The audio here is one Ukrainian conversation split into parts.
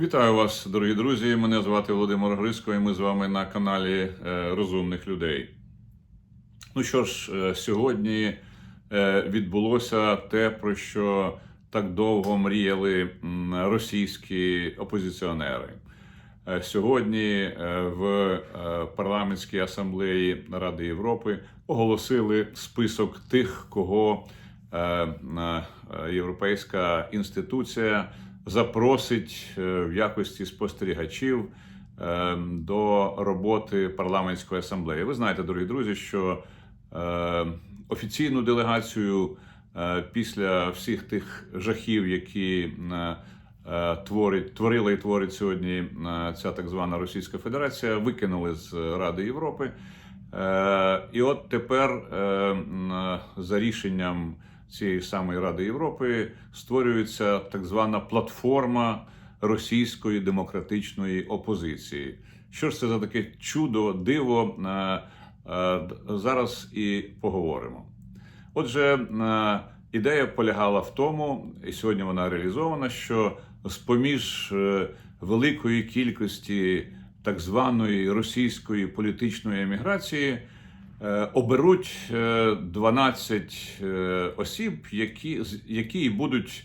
Вітаю вас, дорогі друзі. Мене звати Володимир Гриско, і ми з вами на каналі е, Розумних людей. Ну що ж, е, сьогодні е, відбулося те, про що так довго мріяли російські опозиціонери. Сьогодні в парламентській асамблеї Ради Європи оголосили список тих, кого європейська інституція запросить е, в якості спостерігачів е, до роботи парламентської асамблеї. Ви знаєте, дорогі друзі, що е, офіційну делегацію е, після всіх тих жахів, які е, творить, творила і творить сьогодні ця так звана Російська Федерація, викинули з Ради Європи. Е, І от тепер, е, за рішенням цієї самої Ради Європи, створюється так звана платформа російської демократичної опозиції. Що ж це за таке чудо, диво? Е, е, Зараз і поговоримо. Отже, е, ідея полягала в тому, і сьогодні вона реалізована, що з-поміж е, великої кількості так званої російської політичної еміграції е, оберуть е, 12 е, осіб, які, які будуть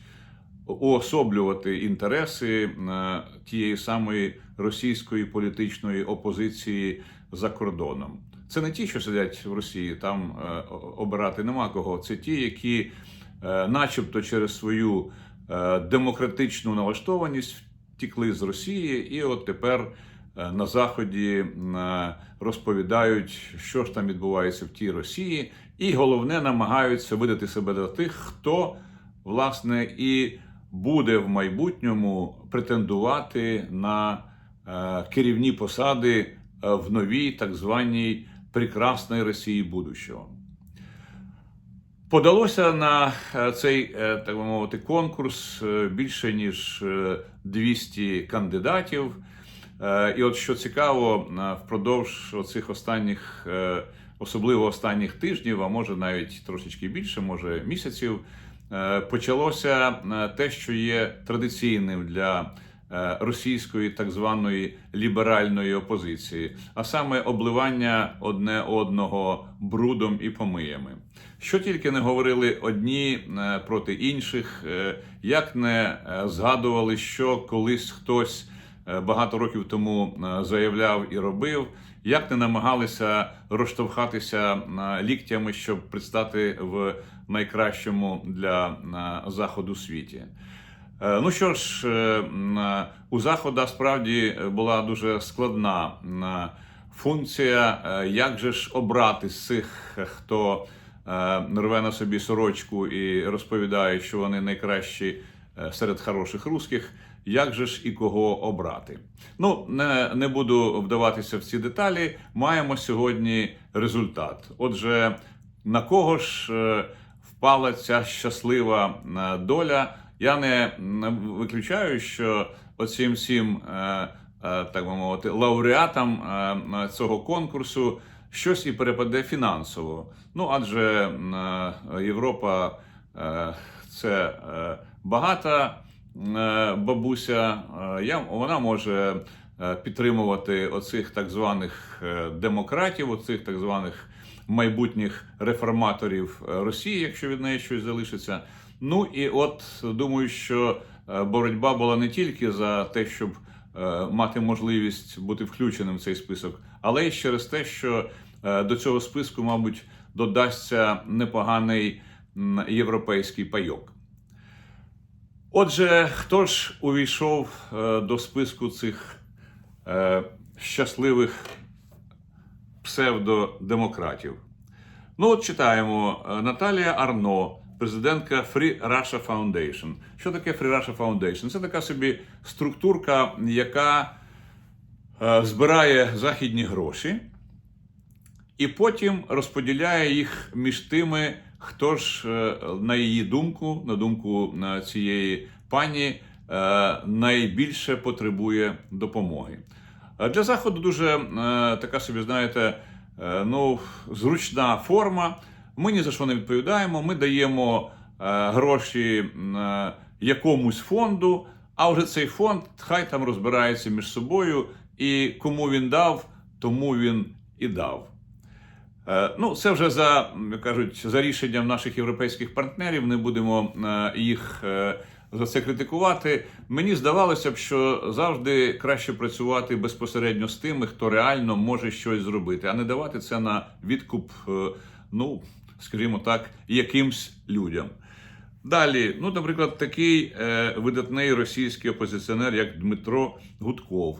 уособлювати інтереси е, тієї самої російської політичної опозиції за кордоном. Це не ті, що сидять в Росії, там е, обирати нема кого. Це ті, які, е, начебто, через свою е, демократичну налаштованість втікли з Росії, і от тепер е, на Заході е, розповідають, що ж там відбувається в тій Росії, і головне намагаються видати себе до тих, хто власне і буде в майбутньому претендувати на е, керівні посади е, в новій так званій прекрасної Росії будущого. Подалося на е, цей, е, так би мовити, конкурс е, більше ніж е, 200 кандидатів. Е, І от що цікаво, е, впродовж цих останніх, е, особливо останніх тижнів, а може навіть трошечки більше, може місяців, почалося те, що є традиційним для російської так званої ліберальної опозиції, а саме обливання одне одного брудом і помиями. Що тільки не говорили одні проти інших, як не згадували, що колись хтось багато років тому е, заявляв і робив, як не намагалися розштовхатися е, ліктями, щоб предстати в найкращому для е, заходу світі. Е, Ну що ж, е, е, у Захода справді була дуже складна функція, е, як же ж обрати з цих, хто е, рве на собі сорочку і розповідає, що вони найкращі е, серед хороших русських, як же ж і кого обрати? Ну, не, не буду вдаватися в ці деталі. Маємо сьогодні результат. Отже, на кого ж е, впала ця щаслива е, доля? Я не виключаю, що оцим всім, е, так би мовити, лауреатам цього конкурсу щось і перепаде фінансово. Ну адже Європа це багата бабуся, е, я- вона може е, підтримувати оцих так званих е, демократів, оцих так званих майбутніх реформаторів е, Росії, якщо від неї щось залишиться. Ну і от думаю, що е, боротьба була не тільки за те, щоб е, мати можливість бути включеним в цей список, але й через те, що е, до цього списку, мабуть, додасться непоганий європейський пайок. Отже, хто ж увійшов е, до списку цих е, щасливих псевдодемократів? Ну, от читаємо е, Наталія Арно, президентка Free Russia Foundation. Що таке Free Russia Foundation? Це така собі структурка, яка збирає західні гроші і потім розподіляє їх між тими, хто ж, е, на її думку, на думку е, цієї пані, е, найбільше потребує допомоги. Для заходу дуже така собі, знаєте, ну, зручна форма. Ми ні за що не відповідаємо. Ми даємо гроші якомусь фонду, А вже цей фонд хай там розбирається між собою, і кому він дав, тому він і дав. Е, Ну, це вже за кажуть за рішенням наших європейських партнерів. Не будемо е, їх е, за це критикувати. Мені здавалося б, що завжди краще працювати безпосередньо з тими, хто реально може щось зробити, а не давати це на відкуп, ну скажімо так, якимсь людям. Далі, ну, наприклад, такий е, видатний російський опозиціонер, як Дмитро Гудков.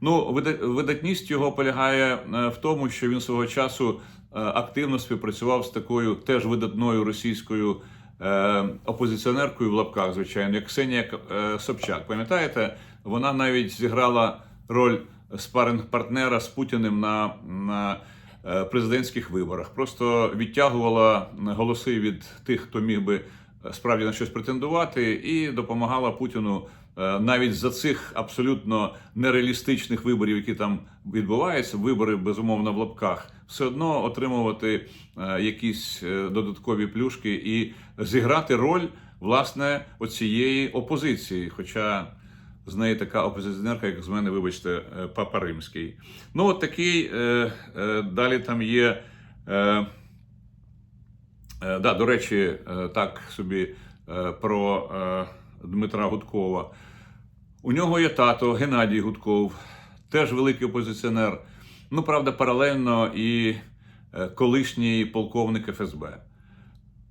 Ну, вида- видатність його полягає в тому, що він свого часу активно співпрацював з такою теж видатною російською е, опозиціонеркою в лапках, звичайно, як Ксенія е, Собчак. Пам'ятаєте, вона навіть зіграла роль спаринг-партнера з Путіним на, на е, президентських виборах. Просто відтягувала голоси від тих, хто міг би е, справді на щось претендувати, і допомагала Путіну е, навіть за цих абсолютно нереалістичних виборів, які там відбуваються, вибори безумовно в лапках, все одно отримувати е, якісь е, додаткові плюшки і зіграти роль власне оцієї опозиції. Хоча з неї така опозиціонерка, як з мене, вибачте, е, папа римський. Ну, от такий далі там є. Да, до речі, так собі про Дмитра Гудкова. У нього є тато Геннадій Гудков, теж великий опозиціонер. Ну, правда, паралельно і е, колишній полковник ФСБ.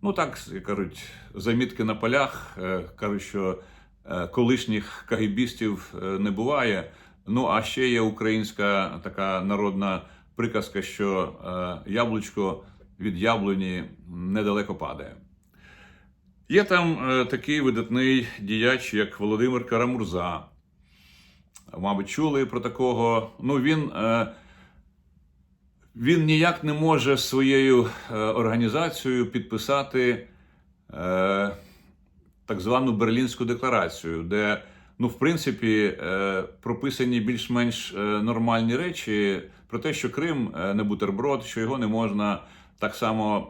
Ну, так кажуть, замітки на полях е, кажуть, що е, колишніх кагібістів не буває. Ну, а ще є українська така народна приказка, що яблучко від яблуні недалеко падає. Є там такий видатний діяч, як Володимир Карамурза. Мабуть, чули про такого. Ну, він, він ніяк не може своєю е, організацією підписати е, так звану Берлінську декларацію, де, ну, в принципі, е, прописані більш-менш нормальні речі про те, що Крим не бутерброд, що його не можна так само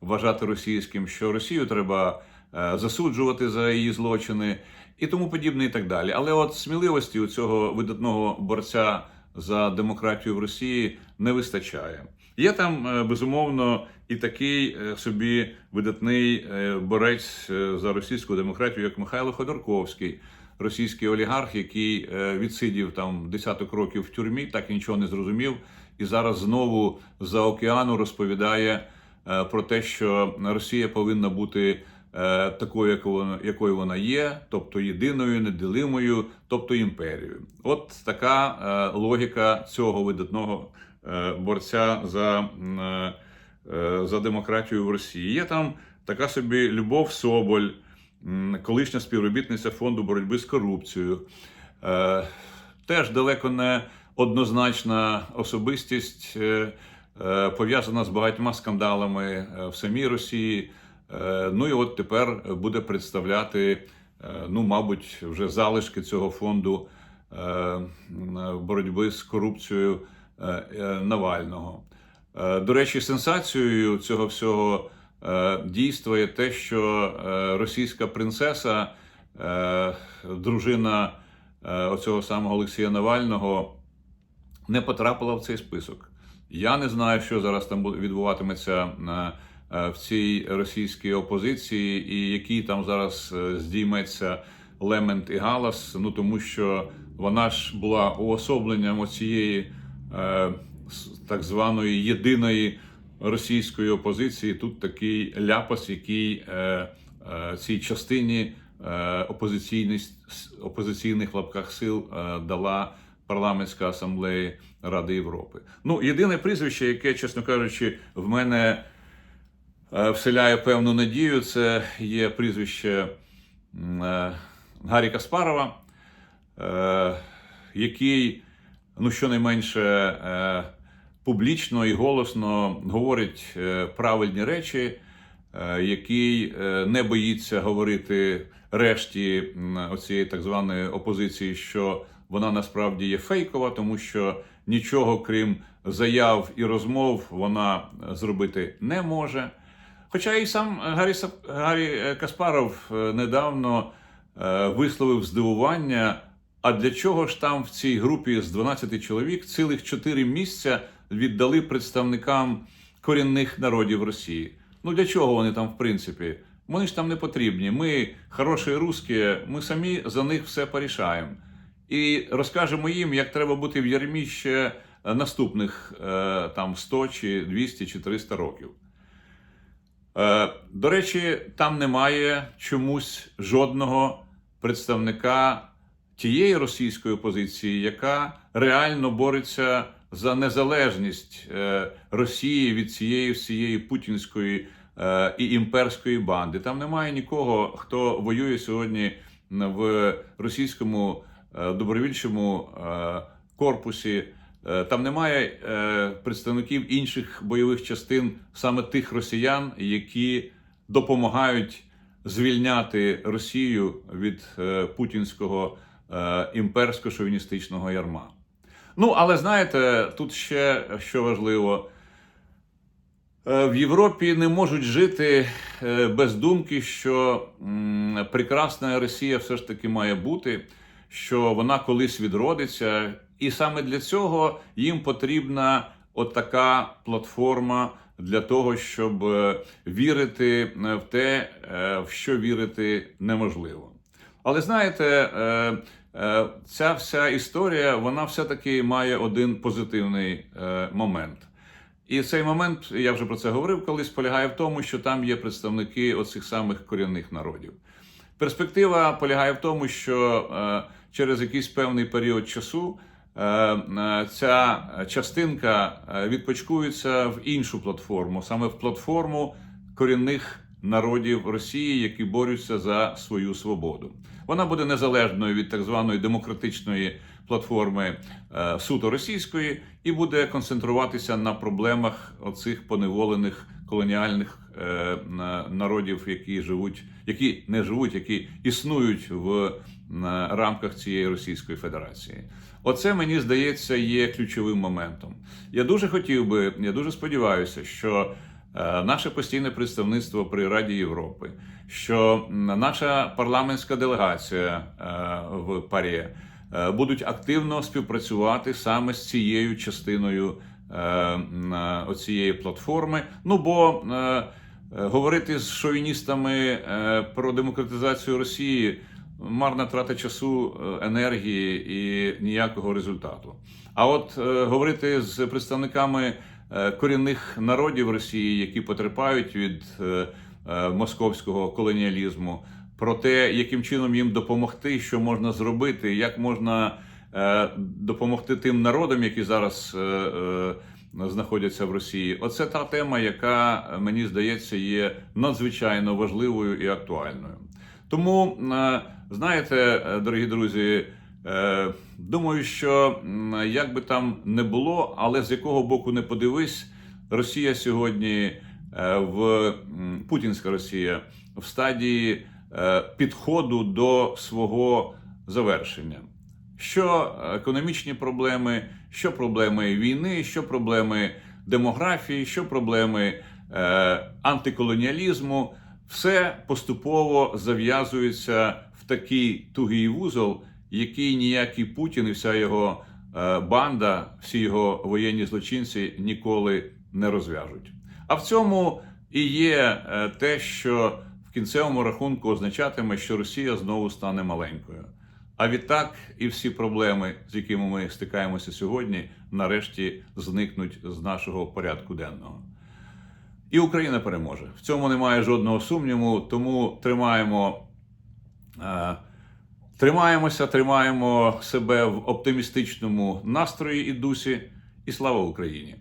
вважати російським, що Росію треба засуджувати за її злочини і тому подібне, і так далі. Але от сміливості у цього видатного борця за демократію в Росії не вистачає. Є там е, безумовно і такий е, собі видатний е, борець за російську демократію, як Михайло Ходорковський, російський олігарх, який відсидів там десяток років в тюрмі, так і нічого не зрозумів, і зараз знову за океану розповідає про те, що Росія повинна бути такою, якою вона, є, тобто єдиною, неділимою, тобто імперією. От така е, логіка цього видатного е, борця за, е, е, за демократію в Росії. Є там така собі Любов Соболь, колишня співробітниця фонду боротьби з корупцією. Е, Теж далеко не однозначна особистість, е, е, пов'язана з багатьма скандалами е, в самій Росії. Е, Ну і от тепер буде представляти, е, ну, мабуть, вже залишки цього фонду е, боротьби з корупцією Навального. До речі, сенсацією цього всього дійства є те, що російська принцеса, дружина оцього самого Олексія Навального, не потрапила в цей список. Я не знаю, що зараз там відбуватиметься в цій російській опозиції, і який там зараз е, здійметься лемент і галас. Ну тому що вона ж була уособленням оцієї е, так званої єдиної російської опозиції. Тут такий ляпас, який е, е, цій частині е, опозиційних, лапках сил е, дала парламентська асамблея Ради Європи. Ну, єдине прізвище, яке, чесно кажучи, в мене е, вселяє певну надію, це є прізвище е, Гаррі Каспарова, е, який, ну, щонайменше, е, публічно і голосно говорить е, правильні речі, е, який е, не боїться говорити решті оцієї так званої опозиції, що вона насправді є фейкова, тому що нічого крім заяв і розмов вона зробити не може. Хоча і сам Гаррі, Гаррі е, Каспаров е, недавно е, висловив здивування. А для чого ж там в цій групі з 12 чоловік цілих 4 місця віддали представникам корінних народів Росії? Ну для чого вони там, в принципі? Вони ж там не потрібні. Ми хороші русські, ми самі за них все порішаємо. І розкажемо їм, як треба бути в ярмі ще наступних там 100 чи 200 чи 300 років. Е, До речі, там немає чомусь жодного представника тієї російської опозиції, яка реально бореться за незалежність е, Росії від цієї всієї путінської е, і імперської банди. Там немає нікого, хто воює сьогодні в російському добровільчому корпусі. Е, Там немає е, представників інших бойових частин, саме тих росіян, які допомагають звільняти Росію від е, путінського е, імперсько-шовіністичного ярма. Ну, але знаєте, тут ще що важливо. В Європі не можуть жити без думки, що прекрасна Росія все ж таки має бути, що вона колись відродиться, і саме для цього їм потрібна от така платформа для того, щоб е, вірити е, в те, е, в що вірити неможливо. Але знаєте, ця вся історія вона все-таки має один позитивний момент. І цей момент, я вже про це говорив колись, полягає в тому, що там є представники оцих самих корінних народів. Перспектива полягає в тому, що через якийсь певний період часу е, е, ця частинка е, відпочкується в іншу платформу, саме в платформу корінних народів Росії, які борються за свою свободу. Вона буде незалежною від так званої демократичної платформи суто російської і буде концентруватися на проблемах оцих поневолених колоніальних е, народів, які живуть, які не живуть, які існують в рамках цієї Російської Федерації. Оце мені здається є ключовим моментом. Я дуже хотів би, я дуже сподіваюся, що е, наше постійне представництво при Раді Європи, що наша парламентська делегація е, в ПАРЄ е, будуть активно співпрацювати саме з цією частиною оцієї платформи. Ну бо е, е, говорити з шовіністами е, про демократизацію Росії марна трата часу, е, енергії і ніякого результату. А от е, говорити з представниками е, корінних народів Росії, які потерпають від е, е, московського колоніалізму, про те, яким чином їм допомогти, що можна зробити, як можна е, допомогти тим народам, які зараз е, е, знаходяться в Росії. Оце та тема, яка е, мені здається є надзвичайно важливою і актуальною. Тому, е, знаєте, е, дорогі друзі, е, думаю, що як би там не було, але з якого боку не подивись, Росія сьогодні е, в Путінська Росія в стадії е, підходу до свого завершення. Що економічні проблеми, що проблеми війни, що проблеми демографії, що проблеми е, антиколоніалізму, все поступово зав'язується в такий тугий вузол, який ніякий Путін і вся його е, банда, всі його воєнні злочинці ніколи не розв'яжуть. А в цьому і є е, те, що в кінцевому рахунку означатиме, що Росія знову стане маленькою. А відтак і всі проблеми, з якими ми стикаємося сьогодні, нарешті зникнуть з нашого порядку денного. І Україна переможе. В цьому немає жодного сумніву, тому тримаємо, е, тримаємося, тримаємо себе в оптимістичному настрої і дусі. І слава Україні!